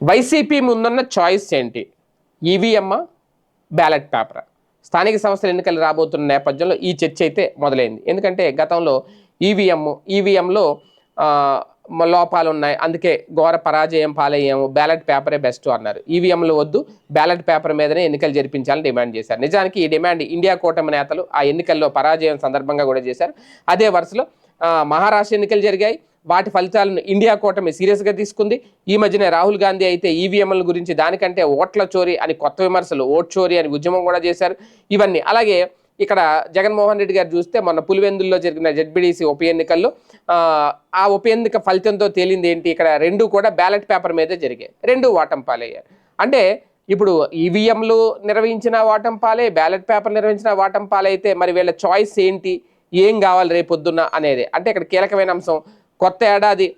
YCP ముందున్న choice ఏంటి? EVM ballot paper స్థానిక సంస్థల ఎన్నికలు రాబోతున్న నేపథ్యంలో ఈ చర్చ అయితే మొదలైంది. ఎందుకంటే గతంలో ఈవీఎం ఈవీఎంలో లోపాలు ఉన్నాయి. అందుకే ఘోర పరాజయం పాలయ్యాము. బ్యాలెట్ పేపరే బెస్ట్ అన్నారు. ఈవీఎంలు వద్దు. బ్యాలెట్ పేపర్ మీదనే ఎన్నికలు జరిపించాలని డిమాండ్ చేశారు. నిజానికి ఈ డిమాండ్ ఇండియా కూటమి నేతలు ఆ ఎన్నికల్లో పరాజయం సందర్భంగా కూడా చేశారు. అదే వరుసలో మహారాష్ట్ర ఎన్నికలు జరిగాయి. వాటి ఫలితాలను ఇండియా కూటమి సీరియస్గా తీసుకుంది. ఈ మధ్యనే రాహుల్ గాంధీ అయితే ఈవీఎంల గురించి దానికంటే ఓట్ల చోరీ అని కొత్త విమర్శలు ఓట్ చోరీ అని ఉద్యమం కూడా చేశారు. ఇవన్నీ అలాగే ఇక్కడ జగన్మోహన్ రెడ్డి గారు చూస్తే మొన్న పులివెందుల్లో జరిగిన జడ్బీడీసీ ఉప ఎన్నికల్లో ఆ, ఉప ఎన్నిక ఫలితంతో తేలింది ఏంటి? ఇక్కడ రెండు కూడా బ్యాలెట్ పేపర్ మీదే జరిగాయి. రెండు వాటం పాలయ్యారు అంటే ఇప్పుడు ఈవీఎంలు నిర్వహించిన వాటం పాలే బ్యాలెట్ పేపర్ నిర్వహించిన వాటం పాలైతే మరి వీళ్ళ చాయిస్ ఏంటి? ఏం కావాలి రేపొద్దున అనేది. అంటే ఇక్కడ కీలకమైన అంశం కొత్త ఏడాది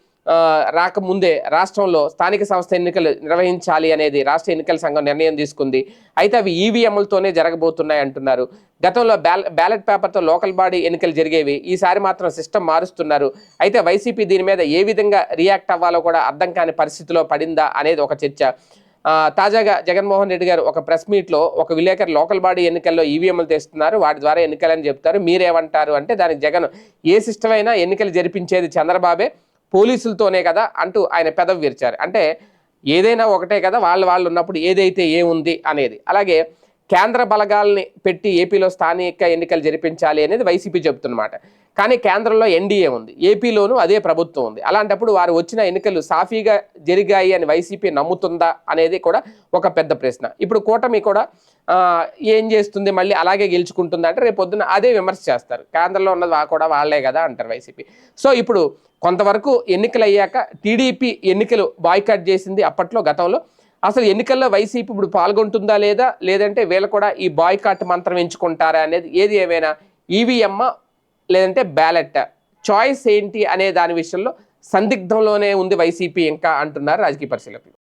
రాకముందే రాష్ట్రంలో స్థానిక సంస్థ ఎన్నికలు నిర్వహించాలి అనేది రాష్ట్ర ఎన్నికల సంఘం నిర్ణయం తీసుకుంది. అయితే అవి ఈవీఎంలతోనే జరగబోతున్నాయి అంటున్నారు. గతంలో బ్యాల బ్యాలెట్ పేపర్తో లోకల్ బాడీ ఎన్నికలు జరిగేవి ఈసారి మాత్రం సిస్టమ్ మారుస్తున్నారు. అయితే వైసీపీ దీని మీద ఏ విధంగా రియాక్ట్ అవ్వాలో కూడా అర్థం కాని పరిస్థితిలో పడిందా అనేది ఒక చర్చ. తాజాగా జగన్మోహన్ రెడ్డి గారు ఒక ప్రెస్ మీట్లో ఒక విలేకరు లోకల్ బాడీ ఎన్నికల్లో ఈవీఎంలు తెస్తున్నారు. వాటి ద్వారా ఎన్నికలని చెప్తారు. మీరేమంటారు అంటే దానికి జగన్ ఏ సిస్టమ్ అయినా ఎన్నికలు జరిపించేది చంద్రబాబే. పోలీసులతోనే కదా అంటూ ఆయన పెదవి విరిచారు. అంటే ఏదైనా ఒకటే కదా వాళ్ళు వాళ్ళు ఉన్నప్పుడు ఏదైతే ఏముంది అనేది. అలాగే కేంద్ర బలగాల్ని పెట్టి ఏపీలో స్థానిక ఎన్నికలు జరిపించాలి అనేది వైసీపీ చెబుతున్నమాట. కానీ కేంద్రంలో ఎన్డీఏ ఉంది. ఏపీలోనూ అదే ప్రభుత్వం ఉంది. అలాంటప్పుడు వారు వచ్చిన ఎన్నికలు సాఫీగా జరిగాయి అని వైసీపీ నమ్ముతుందా అనేది కూడా ఒక పెద్ద ప్రశ్న. ఇప్పుడు కూటమి కూడా ఏం చేస్తుంది? మళ్ళీ అలాగే గెలుచుకుంటుందా అంటే రేపు పొద్దున అదే విమర్శ చేస్తారు. కేంద్రంలో ఉన్నది కూడా వాళ్ళే కదా అంటారు వైసీపీ. సో ఇప్పుడు కొంతవరకు ఎన్నికలు అయ్యాక టీడీపీ ఎన్నికలు బాయ్కాట్ చేసింది అప్పట్లో గతంలో అసలు ఎన్నికల్లో వైసీపీ ఇప్పుడు పాల్గొంటుందా లేదా? లేదంటే వీళ్ళు కూడా ఈ బాయ్కాట్ మంత్రం ఎంచుకుంటారా అనేది ఏది ఏమైనా ఈవీఎం లేదంటే బ్యాలెట్? చాయిస్ ఏంటి అనే దాని విషయంలో సందిగ్ధంలోనే ఉంది వైసీపీ ఇంకా అంటున్నారు రాజకీయ పరిశీలకులు.